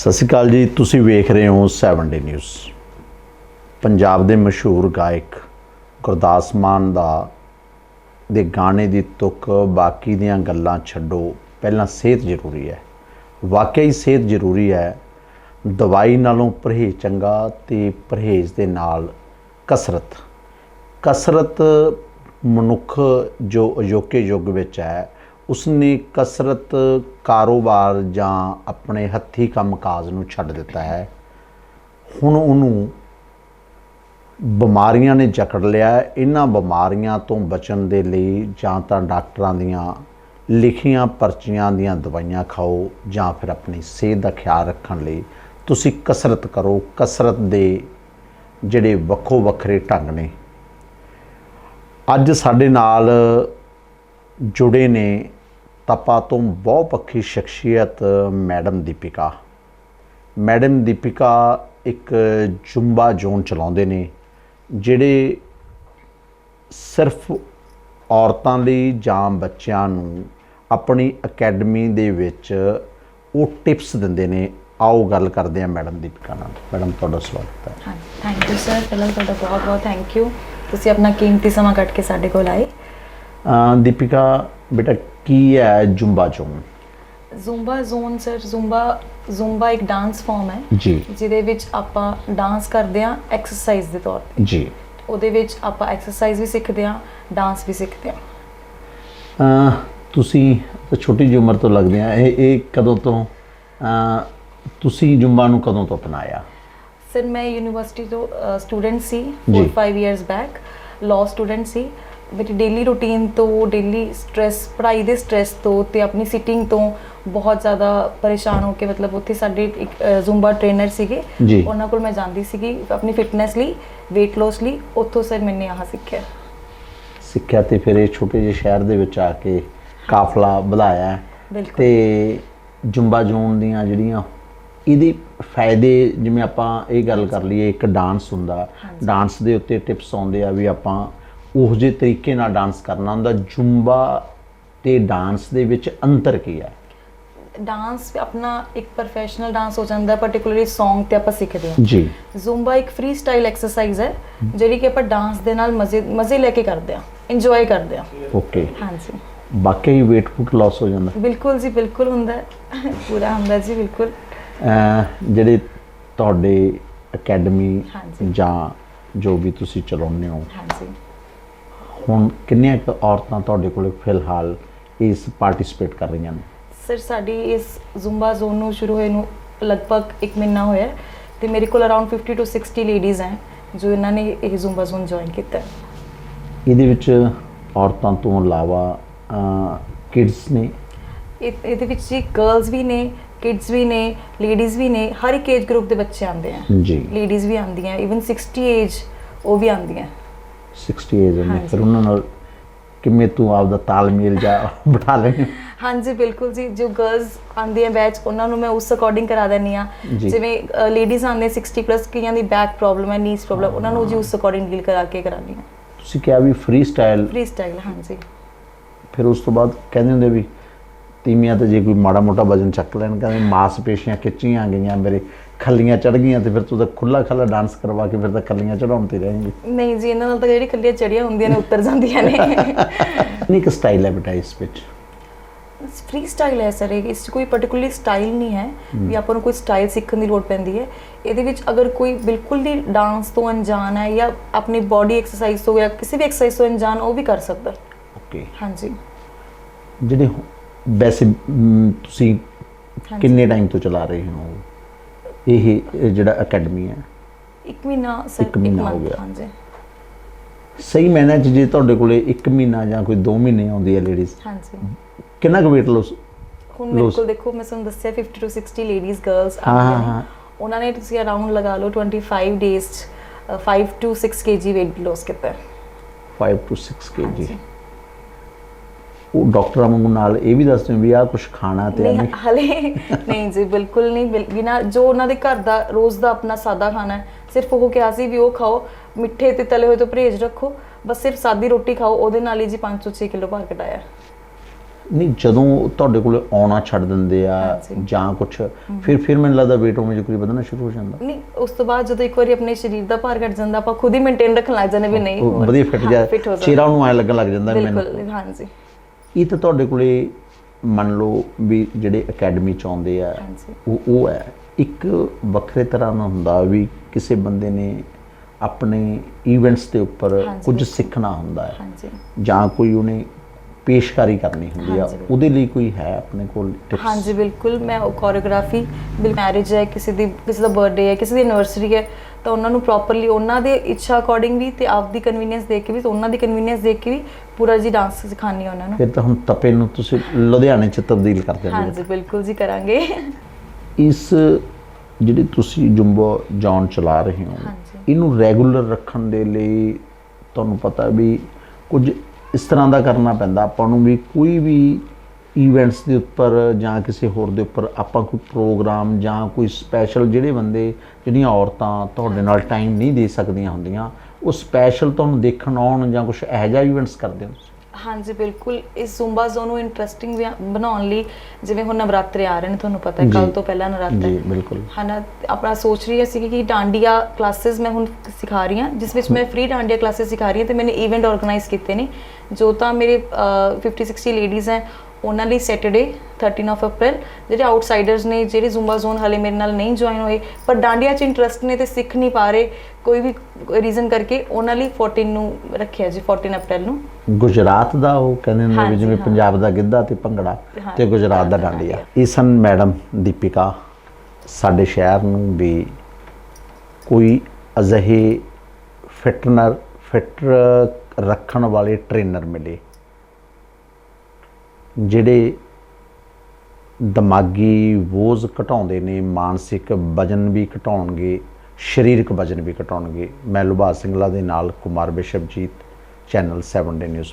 ਸਤਿ ਸ਼੍ਰੀ ਅਕਾਲ ਜੀ, ਤੁਸੀਂ ਵੇਖ ਰਹੇ ਹੋ 7 ਡੇ ਨਿਊਜ਼। ਪੰਜਾਬ ਦੇ ਮਸ਼ਹੂਰ ਗਾਇਕ ਗੁਰਦਾਸ ਮਾਨ ਦਾ ਦੇ ਗਾਣੇ ਦੀ ਤੁਕ, ਬਾਕੀ ਦੀਆਂ ਗੱਲਾਂ ਛੱਡੋ, ਪਹਿਲਾਂ ਸਿਹਤ ਜ਼ਰੂਰੀ ਹੈ। ਵਾਕਿਆ ਹੀ ਸਿਹਤ ਜ਼ਰੂਰੀ ਹੈ। ਦਵਾਈ ਨਾਲੋਂ ਪਰਹੇਜ਼ ਚੰਗਾ ਤੇ ਪਰਹੇਜ਼ ਦੇ ਨਾਲ ਕਸਰਤ। ਕਸਰਤ ਮਨੁੱਖ ਜੋ ਅਜੋਕੇ ਯੁੱਗ ਵਿੱਚ ਹੈ ਉਸਨੇ ਕਸਰਤ, ਕਾਰੋਬਾਰ ਜਾਂ ਆਪਣੇ ਹੱਥੀ ਕੰਮਕਾਜ ਨੂੰ ਛੱਡ ਦਿੱਤਾ ਹੈ। ਹੁਣ ਉਹਨੂੰ ਬਿਮਾਰੀਆਂ ਨੇ ਜਕੜ ਲਿਆ ਇਹਨਾਂ ਬਿਮਾਰੀਆਂ ਤੋਂ ਬਚਣ ਦੇ ਲਈ ਜਾਂ ਤਾਂ ਡਾਕਟਰਾਂ ਦੀਆਂ ਲਿਖੀਆਂ ਪਰਚੀਆਂ ਦੀਆਂ ਦਵਾਈਆਂ ਖਾਓ ਜਾਂ ਫਿਰ ਆਪਣੀ ਸਿਹਤ ਦਾ ਖਿਆਲ ਰੱਖਣ ਲਈ ਤੁਸੀਂ ਕਸਰਤ ਕਰੋ। ਕਸਰਤ ਦੇ ਜਿਹੜੇ ਵੱਖੋ ਵੱਖਰੇ ਢੰਗ ਨੇ। ਅੱਜ ਸਾਡੇ ਨਾਲ ਜੁੜੇ ਨੇ ਤਪਾ ਤੋਂ ਬਹੁ ਪੱਖੀ ਸ਼ਖਸੀਅਤ ਮੈਡਮ ਦੀਪਿਕਾ। ਮੈਡਮ ਦੀਪਿਕਾ ਇੱਕ ਜੁੰਬਾ ਜ਼ੋਨ ਚਲਾਉਂਦੇ ਨੇ ਜਿਹੜੇ ਸਿਰਫ ਔਰਤਾਂ ਲਈ ਜਾਂ ਬੱਚਿਆਂ ਨੂੰ ਆਪਣੀ ਅਕੈਡਮੀ ਦੇ ਵਿੱਚ ਉਹ ਟਿਪਸ ਦਿੰਦੇ ਨੇ। ਆਓ ਗੱਲ ਕਰਦੇ ਹਾਂ ਮੈਡਮ ਦੀਪਿਕਾ ਨਾਲ। ਮੈਡਮ ਤੁਹਾਡਾ ਸਵਾਗਤ ਹੈ। ਹਾਂ ਥੈਂਕ ਯੂ ਸਰ ਪਹਿਲਾਂ ਤੁਹਾਡਾ ਬਹੁਤ ਬਹੁਤ ਥੈਂਕ ਯੂ ਤੁਸੀਂ ਆਪਣਾ ਕੀਮਤੀ ਸਮਾਂ ਕੱਢ ਕੇ ਸਾਡੇ ਕੋਲ ਆਏ। ਦੀਪਿਕਾ ਬੇਟਾ ਕੀ ਹੈ Zumba zone Zumba zone sir Zumba Zumba ਇੱਕ ਡਾਂਸ ਫਾਰਮ ਹੈ ਜੀ ਜਿਹਦੇ ਵਿੱਚ ਆਪਾਂ ਡਾਂਸ ਕਰਦੇ ਆ ਐਕਸਰਸਾਈਜ਼ ਦੇ ਤੌਰ ਤੇ ਜੀ ਉਹਦੇ ਵਿੱਚ ਆਪਾਂ ਐਕਸਰਸਾਈਜ਼ ਵੀ ਸਿੱਖਦੇ ਆ ਡਾਂਸ ਵੀ ਸਿੱਖਦੇ ਆ ਅਹ ਤੁਸੀਂ ਤਾਂ ਛੋਟੀ ਜਿਹੀ ਉਮਰ ਤੋਂ ਲੱਗਦੇ ਆ ਇਹ ਇਹ ਕਦੋਂ ਤੋਂ ਅਹ ਤੁਸੀਂ ਜੁੰਬਾ ਨੂੰ ਕਦੋਂ ਤੋਂ ਅਪਣਾਇਆ ਸਰ ਮੈਂ ਯੂਨੀਵਰਸਿਟੀ ਤੋਂ ਸਟੂਡੈਂਟ ਸੀ ਜੀ। 4 5 ਇਅਰਸ ਬੈਕ ਲਾਅ ਸਟੂਡੈਂਟ ਸੀ ਮੇਰੀ ਡੇਲੀ ਰੁਟੀਨ ਤੋਂ ਡੇਲੀ ਸਟ्रेस ਪੜ੍ਹਾਈ ਦੇ ਸਟ्रेस ਤੋਂ ਤੇ ਆਪਣੀ ਸਿਟਿੰਗ ਤੋਂ ਬਹੁਤ ਜ਼ਿਆਦਾ ਪਰੇਸ਼ਾਨ ਹੋ ਕੇ ਮਤਲਬ ਉੱਥੇ ਸਾਡੇ ਇੱਕ ਜ਼ੁੰਬਾ ਟ੍ਰੇਨਰ ਸੀਗੇ। ਉਹਨਾਂ ਕੋਲ ਮੈਂ ਜਾਂਦੀ ਸੀਗੀ ਆਪਣੀ ਫਿਟਨੈਸ ਲਈ weight loss ਲਈ। ਉੱਥੋਂ ਸਰ ਮੈਨੇ ਆਹ ਸਿੱਖਿਆ। ਸਿੱਖਿਆ ਤੇ ਫਿਰ ਇਹ ਛੋਟੇ ਜਿਹੇ ਸ਼ਹਿਰ ਦੇ ਵਿੱਚ ਆ ਕੇ ਕਾਫਲਾ ਵਧਾਇਆ। ਬਿਲਕੁਲ। ਤੇ ਜੁੰਬਾ ਜੂਨ ਦੀਆਂ ਜਿਹੜੀਆਂ ਇਹਦੇ ਫਾਇਦੇ ਜਿਵੇਂ ਆਪਾਂ ਇਹ ਗੱਲ ਕਰ ਲਈਏ ਇੱਕ ਡਾਂਸ ਹੁੰਦਾ। ਡਾਂਸ ਦੇ ਉੱਤੇ ਟਿਪਸ ਆਉਂਦੇ ਆ ਵੀ ਆਪਾਂ ਉਸ ਜਿਹੇ ਤਰੀਕੇ ਨਾਲ ਡਾਂਸ ਕਰਨਾ ਹੁੰਦਾ। ਜੁੰਬਾ ਤੇ ਡਾਂਸ ਦੇ ਵਿੱਚ ਅੰਤਰ ਕੀ ਹੈ? ਡਾਂਸ ਆਪਣਾ ਇੱਕ ਪ੍ਰੋਫੈਸ਼ਨਲ ਡਾਂਸ ਹੋ ਜਾਂਦਾ ਪਾਰਟਿਕੂਲਰਲੀ Song ਤੇ ਆਪਾਂ ਸਿੱਖਦੇ ਹਾਂ। ਜੀ। ਜ਼ੁੰਬਾ ਇੱਕ ਫ੍ਰੀ ਸਟਾਈਲ ਐਕਸਰਸਾਈਜ਼ ਹੈ ਜਿਹੜੀ ਕਿ ਆਪਾਂ ਡਾਂਸ ਦੇ ਨਾਲ ਮਜ਼ੇ ਮਜ਼ੇ ਲੈ ਕੇ ਕਰਦੇ ਹਾਂ ਇੰਜੋਏ ਕਰਦੇ ਹਾਂ। ਓਕੇ ਹਾਂਜੀ। ਬਾਕੀ weight ਫੁੱਟ ਲਾਸ ਹੋ ਜਾਂਦਾ। ਬਿਲਕੁਲ ਜੀ ਬਿਲਕੁਲ ਹੁੰਦਾ ਪੂਰਾ ਹੁੰਦਾ ਜੀ ਬਿਲਕੁਲ। ਜਿਹੜੇ ਤੁਹਾਡੇ ਅਕੈਡਮੀ। ਜਾਂ ਜੋ ਵੀ ਤੁਸੀਂ ਚਲਾਉਂਦੇ ਹੋ ਹਾਂਜੀ। ਹੁਣ ਕਿੰਨੀਆਂ ਕੁ ਔਰਤਾਂ ਤੁਹਾਡੇ ਕੋਲ ਫਿਲਹਾਲ ਇਸ ਪਾਰਟਿਸਿਪੇਟ ਕਰ ਰਹੀਆਂ ਨੇ? ਸਰ ਸਾਡੀ ਇਸ ਜ਼ੁੰਬਾ ਜ਼ੋਨ ਨੂੰ ਸ਼ੁਰੂ ਹੋਏ ਨੂੰ ਲਗਭਗ 1 ਮਹੀਨਾ ਹੋਇਆ ਤੇ ਮੇਰੇ ਕੋਲ ਅਰਾਊਂਡ 50 ਤੋਂ 60 ਲੇਡੀਜ਼ ਹੈ ਜੋ ਇਹਨਾਂ ਨੇ ਇਹ ਜ਼ੁੰਬਾ ਜ਼ੋਨ ਜੁਆਇਨ ਕੀਤਾ ਇਹਦੇ ਵਿੱਚ ਔਰਤਾਂ ਤੋਂ ਇਲਾਵਾ ਕਿਡਸ ਨੇ? ਇਹ- ਇਹਦੇ ਵਿੱਚ ਜੀ ਗਰਲਸ ਵੀ ਨੇ ਕਿਡਸ ਵੀ ਨੇ ਲੇਡੀਜ਼ ਵੀ ਨੇ ਹਰ ਇੱਕ ਏਜ ਗਰੁੱਪ ਦੇ ਬੱਚੇ ਆਉਂਦੇ ਆ। ਜੀ। ਲੇਡੀਜ਼ ਵੀ ਆਉਂਦੀਆਂ ਇਵਨ 60 ਏਜ ਉਹ ਵੀ ਆਉਂਦੀਆਂ। 60 ਏਜ ਨੇ। ਫਿਰ ਉਹਨਾਂ ਨਾਲ ਕਿਵੇਂ ਤੂੰ ਆਪਦਾ ਤਾਲਮੇਲ ਜਾ ਬਿਠਾ ਹੋ? ਹਾਂਜੀ ਬਿਲਕੁਲ ਜੀ। ਜੋ ਗਰਲਸ ਆਉਂਦੀਆਂ ਬੈਚ ਉਹਨਾਂ ਨੂੰ ਮੈਂ ਉਸ ਅਕੋਰਡਿੰਗ ਕਰਾ ਦਿੰਨੀ ਆ। ਜਿਵੇਂ ਲੇਡੀਜ਼ ਆਉਂਦੇ 60 ਪਲੱਸ ਕਈਆਂ ਦੀ ਬੈਕ ਪ੍ਰੋਬਲਮ ਹੈ ਨੀਸ ਪ੍ਰੋਬਲਮ ਉਹਨਾਂ ਨੂੰ ਜੀ ਉਸ ਅਕੋਰਡਿੰਗ ਡੀਲ ਕਰਾ ਕੇ ਕਰਾਨੀ ਆ। ਤੁਸੀਂ ਕਿਹਾ ਵੀ ਫ੍ਰੀ ਸਟਾਈਲ ਫ੍ਰੀ ਸਟਾਈਲ ਹਾਂਜੀ। ਫਿਰ ਉਸ ਤੋਂ ਬਾਅਦ ਕਹਿੰਦੇ ਹੁੰਦੇ ਵੀ ਤੀਮੀਆਂ ਤੇ ਜੇ ਕੋਈ ਮਾੜਾ ਮੋਟਾ ਵਜਨ ਚੱਕ ਲੈਣ ਕਹਿੰਦੇ ਮਾਸਪੇਸ਼ੀਆਂ ਖਿੱਚੀਆਂ ਗਈਆਂ ਮੇਰੇ ਖੱਲੀਆਂ ਚੜ ਗਈਆਂ ਤੇ ਫਿਰ ਤੂੰ ਤਾਂ ਖੁੱਲਾ ਖੱਲਾ ਡਾਂਸ ਕਰਵਾ ਕੇ ਫਿਰ ਤਾਂ ਖੱਲੀਆਂ ਚੜਾਉਣ ਤੇ ਰਹੇਂਗੀ। ਨਹੀਂ ਜੀ ਇਹਨਾਂ ਨਾਲ ਤਾਂ ਜਿਹੜੀ ਕੱਲੀਆਂ ਚੜੀਆਂ ਹੁੰਦੀਆਂ ਨੇ ਉੱਤਰ ਜਾਂਦੀਆਂ ਨੇ। ਨਹੀਂ ਇੱਕ ਸਟਾਈਲ ਹੈ ਬੇਟਾ ਇਸ ਵਿੱਚ। ਫ੍ਰੀ ਸਟਾਈਲ ਹੈ ਸਰ ਇਹ ਇਸ ਕੋਈ ਪਾਰਟਿਕੂਲਰਲੀ ਸਟਾਈਲ ਨਹੀਂ ਹੈ ਵੀ ਆਪਾਂ ਨੂੰ ਕੋਈ ਸਟਾਈਲ ਸਿੱਖਣ ਦੀ ਲੋੜ ਪੈਂਦੀ ਹੈ। ਇਹਦੇ ਵਿੱਚ ਅਗਰ ਕੋਈ ਬਿਲਕੁਲ ਹੀ ਡਾਂਸ ਤੋਂ ਅਣਜਾਣ ਹੈ ਜਾਂ ਆਪਣੀ ਬਾਡੀ ਐਕਸਰਸਾਈਜ਼ ਤੋਂ ਜਾਂ ਕਿਸੇ ਵੀ ਐਕਸਰਸਾਈਜ਼ ਤੋਂ ਅਣਜਾਣ ਉਹ ਵੀ ਕਰ ਸਕਦਾ ਓਕੇ ਹਾਂਜੀ। ਜਿਹੜੇ ਵੈਸੇ ਤੁਸੀਂ। ਕਿੰਨੇ ਟਾਈਮ ਤੋਂ ਚਲਾ ਰਹੇ ਹੋ? ਇਹ ਜਿਹੜਾ ਅਕੈਡਮੀ ਹੈ। ਇੱਕ ਮਹੀਨਾ ਸਰ ਇੱਕ ਮਹੀਨਾ ਹੋ ਗਿਆ। ਹਾਂਜੀ। ਸਹੀ ਮੈਨਾਂ ਚ ਜੇ ਤੁਹਾਡੇ ਕੋਲੇ 1 ਮਹੀਨਾ ਜਾਂ ਕੋਈ 2 ਮਹੀਨੇ ਆਉਂਦੀ ਹੈ ਲੇਡੀਜ਼ ਹਾਂਜੀ। ਕਿੰਨਾ ਕੁ weight loss? ਹੁਣ ਮੇਰੇ ਕੋਲ ਦੇਖੋ ਮੈਂ ਤੁਹਾਨੂੰ ਦੱਸਿਆ 50 ਤੋਂ 60 ਲੇਡੀਜ਼ ਗਰਲਸ ਆਉਂਦੀਆਂ ਹਾਂ, ਹਾਂ। ਨੇ। ਉਹਨਾਂ ਨੇ ਤੁਸੀਂ ਅਰਾਊਂਡ ਲਗਾ ਲਓ 25 ਡੇਜ਼ 'ਚ 5 ਤੋਂ 6 kg weight loss ਕੀਤਾ। ਹੈ 5 to 6 kg ਹਾਂਜੀ। ਉਹ ਡਾਕਟਰਾਂ ਵਾਂਗੂ ਨਾਲ ਇਹ ਵੀ ਦੱਸਦੇ ਵੀ ਆਹ ਕੁਝ ਖਾਣਾ ਤੇ ਨਹੀਂ ਹਲੇ ਨਹੀਂ ਜੀ ਬਿਲਕੁਲ ਨਹੀਂ ਬਿਨਾਂ ਜੋ ਉਹਨਾਂ ਦੇ ਘਰ ਦਾ ਰੋਜ਼ ਦਾ ਆਪਣਾ ਸਾਦਾ ਖਾਣਾ ਹੈ ਸਿਰਫ ਉਹ ਕਿਹਾ ਸੀ ਵੀ ਉਹ ਖਾਓ ਮਿੱਠੇ ਤੇ ਤਲੇ ਹੋਏ ਤੋਂ ਪਰਹੇਜ਼ ਰੱਖੋ ਬਸ ਸਿਰਫ ਸਾਦੀ ਰੋਟੀ ਖਾਓ ਉਹਦੇ ਨਾਲ ਹੀ ਜੀ 5 ਤੋਂ 6 ਕਿਲੋ ਭਾਰ ਘਟਾਇਆ। ਨਹੀਂ ਜਦੋਂ ਤੁਹਾਡੇ ਕੋਲ ਆਉਣਾ ਛੱਡ ਦਿੰਦੇ ਆ। ਜਾਂ ਕੁਝ ਫਿਰ ਫਿਰ ਮੈਨੂੰ ਲੱਗਦਾ weight ਆਟੋਮੈਟਿਕਲੀ ਵਧਣਾ ਸ਼ੁਰੂ ਹੋ ਜਾਂਦਾ। ਨਹੀਂ ਉਸ ਤੋਂ ਬਾਅਦ ਜਦੋਂ ਇੱਕ ਵਾਰੀ ਆਪਣੇ ਸਰੀਰ ਦਾ ਭਾਰ ਘਟ ਜਾਂਦਾ ਆਪਾਂ ਖੁਦ ਹੀ ਮੇਨਟੇਨ ਰੱਖਣ ਲੱਗ ਜਾਂਦੇ ਵੀ ਨਹੀਂ ਉਹ ਵਧੀਆ ਫਿੱਟ ਜਾ। ਚਿਹਰਾ ਨੂੰ ਐ ਲੱਗਣ ਲੱਗ ਜਾਂਦਾ ਮੈਨੂੰ। ਬਿਲਕੁਲ ਹਾਂਜੀ। ਇਹ ਤਾਂ ਤੁਹਾਡੇ ਕੋਲੇ ਮੰਨ ਲਓ ਵੀ ਜਿਹੜੇ ਅਕੈਡਮੀ ਚ ਆਉਂਦੇ ਆ। ਉਹ ਉਹ ਹੈ ਇੱਕ ਵੱਖਰੇ ਤਰ੍ਹਾਂ ਦਾ ਹੁੰਦਾ ਵੀ ਕਿਸੇ ਬੰਦੇ ਨੇ ਆਪਣੇ ਇਵੈਂਟਸ ਦੇ ਉੱਪਰ ਕੁਝ। ਸਿੱਖਣਾ ਹੁੰਦਾ ਹੈ ਜਾਂ ਕੋਈ ਉਹਨੇ ਪੇਸ਼ਕਾਰੀ ਕਰਨੀ ਹੁੰਦੀ ਆ। ਉਹਦੇ ਲਈ ਕੋਈ ਹੈ ਆਪਣੇ ਕੋਲ ਟਿਪਸ ਹਾਂਜੀ ਬਿਲਕੁਲ ਮੈਂ ਕੋਰੀਓਗ੍ਰਾਫੀ ਬਿਲ ਮੈਰਿਜ ਹੈ ਕਿਸੇ ਦੀ ਕਿਸੇ ਦਾ ਬਰਥਡੇ ਹੈ ਕਿਸੇ ਦੀ ਐਨਵਰਸਰੀ ਹੈ ਤਾਂ ਉਹਨਾਂ ਨੂੰ ਪ੍ਰੋਪਰਲੀ ਉਹਨਾਂ ਦੇ ਇੱਛਾ ਅਕੋਰਡਿੰਗ ਵੀ ਤੇ ਆਪਦੀ ਕਨਵੀਨੀਅੰਸ ਦੇਖ ਕੇ ਵੀ ਤੇ ਉਹਨਾਂ ਦੀ ਕਨਵੀਨੀਅੰਸ ਦੇਖ ਕੇ ਵੀ ਪੂਰਾ ਜੀ ਡਾਂਸ ਸਿਖਾਣੀ ਉਹਨਾਂ ਨੂੰ। ਫਿਰ ਤਾਂ ਹੁਣ ਤਪੇ ਨੂੰ ਤੁਸੀਂ ਲੁਧਿਆਣੇ ਚ ਤਬਦੀਲ ਕਰ ਦਿੰਦੇ ਹਾਂਜੀ ਬਿਲਕੁਲ ਜੀ ਕਰਾਂਗੇ। ਇਸ ਜਿਹੜੀ ਤੁਸੀਂ ਜੁੰਬੋ ਜੌਨ ਚਲਾ ਰਹੇ ਹੋ। ਇਹਨੂੰ ਰੈਗੂਲਰ ਰੱਖਣ ਦੇ ਲਈ ਤੁਹਾਨੂੰ ਪਤਾ ਵੀ ਕੁਝ ਇਸ ਤਰ੍ਹਾਂ ਦਾ ਕਰਨਾ ਪੈਂਦਾ। ਆਪਾਂ ਨੂੰ ਵੀ ਕੋਈ ਵੀ ਇਵੈਂਟਸ ਦੇ ਉੱਪਰ ਜਾਂ ਕਿਸੇ ਹੋਰ ਦੇ ਉੱਪਰ ਆਪਾਂ ਕੋਈ ਪ੍ਰੋਗਰਾਮ ਜਾਂ ਕੋਈ ਸਪੈਸ਼ਲ ਜਿਹੜੇ ਬੰਦੇ ਜਿਹੜੀਆਂ ਔਰਤਾਂ ਤੁਹਾਡੇ ਨਾਲ ਟਾਈਮ ਨਹੀਂ ਦੇ ਸਕਦੀਆਂ ਹੁੰਦੀਆਂ ਉਹ ਸਪੈਸ਼ਲ ਤੁਹਾਨੂੰ ਦੇਖਣ ਆਉਣ ਜਾਂ ਕੁਝ ਇਹੋ ਜਿਹਾ ਇਵੈਂਟਸ ਕਰਦੇ ਹੋ ਹਾਂਜੀ ਬਿਲਕੁਲ। ਇਸ ਜ਼ੁੰਬਾ ਜ਼ੋਨ ਨੂੰ ਇੰਟਰਸਟਿੰਗ ਬਣਾਉਣ ਲਈ ਜਿਵੇਂ ਹੁਣ ਨਵਰਾਤਰੇ ਆ ਰਹੇ ਨੇ ਤੁਹਾਨੂੰ ਪਤਾ ਹੈ। ਕੱਲ ਤੋਂ ਪਹਿਲਾਂ ਨਵਰਾਤਰਾ। ਜੀ ਬਿਲਕੁਲ। ਹਨਾ ਆਪਣਾ ਸੋਚ ਰਹੀ ਸੀ ਕਿ ਡਾਂਡੀਆ ਕਲਾਸਿਸ ਮੈਂ ਹੁਣ ਸਿਖਾ ਰਹੀ ਹਾਂ ਜਿਸ ਵਿੱਚ ਮੈਂ ਫ੍ਰੀ ਡਾਂਡੀਆ ਕਲਾਸਿਸ ਸਿਖਾ ਰਹੀ ਹਾਂ ਤੇ ਮੈंने ਇਵੈਂਟ ਆਰਗੇਨਾਈਜ਼ ਕੀਤੇ ਨੇ। ਜੋ ਤਾਂ ਮੇਰੇ ਅਹ, 50 60 ਲੇਡੀਜ਼ ਹੈ ਉਹਨਾਂ ਲਈ ਸੈਟਰਡੇ 13 ਆਫ ਅਪ੍ਰੈਲ ਜਿਹੜੇ ਆਊਟਸਾਈਡਰਸ ਨੇ ਜਿਹੜੇ ਜ਼ੁੰਬਾ ਜ਼ੋਨ ਹਲੇ ਮੇਰੇ ਨਾਲ ਨਹੀਂ ਜੁਆਇਨ ਹੋਏ ਪਰ ਡਾਂਡੀਆ 'ਚ ਇੰਟਰਸਟ ਨੇ ਤੇ ਸਿੱਖ ਨਹੀਂ ਪਾ ਰਹੇ ਕੋਈ ਵੀ ਰੀਜ਼ਨ ਕਰਕੇ ਉਹਨਾਂ ਲਈ 14 ਨੂੰ ਰੱਖਿਆ ਜੀ 14 ਅਪ੍ਰੈਲ ਨੂੰ। ਗੁਜਰਾਤ ਦਾ ਉਹ ਕਹਿੰਦੇ ਨੇ ਵੀ ਜਿਵੇਂ। ਪੰਜਾਬ ਦਾ ਗਿੱਧਾ ਤੇ ਭੰਗੜਾ ਤੇ ਗੁਜਰਾਤ ਦਾ ਡਾਂਡੀਆ। ਇਹ ਸਨ ਮੈਡਮ ਦੀਪਿਕਾ ਸਾਡੇ ਸ਼ਹਿਰ ਨੂੰ ਵੀ ਕੋਈ ਅਜਿਹੇ ਫਿਟਨਰ ਫਿਟ ਰੱਖਣ ਵਾਲੇ ਟ੍ਰੇਨਰ ਮਿਲੇ। ਜਿਹੜੇ ਦਿਮਾਗੀ ਬੋਝ ਘਟਾਉਂਦੇ ਨੇ, ਮਾਨਸਿਕ ਵਜਨ ਵੀ ਘਟਾਉਣਗੇ, ਸਰੀਰਕ ਵਜਨ ਵੀ ਘਟਾਉਣਗੇ। ਮੈਂ ਲੁਭਾ ਸਿੰਘਲਾ ਦੇ ਨਾਲ Kumar Biswajit channel 7 day news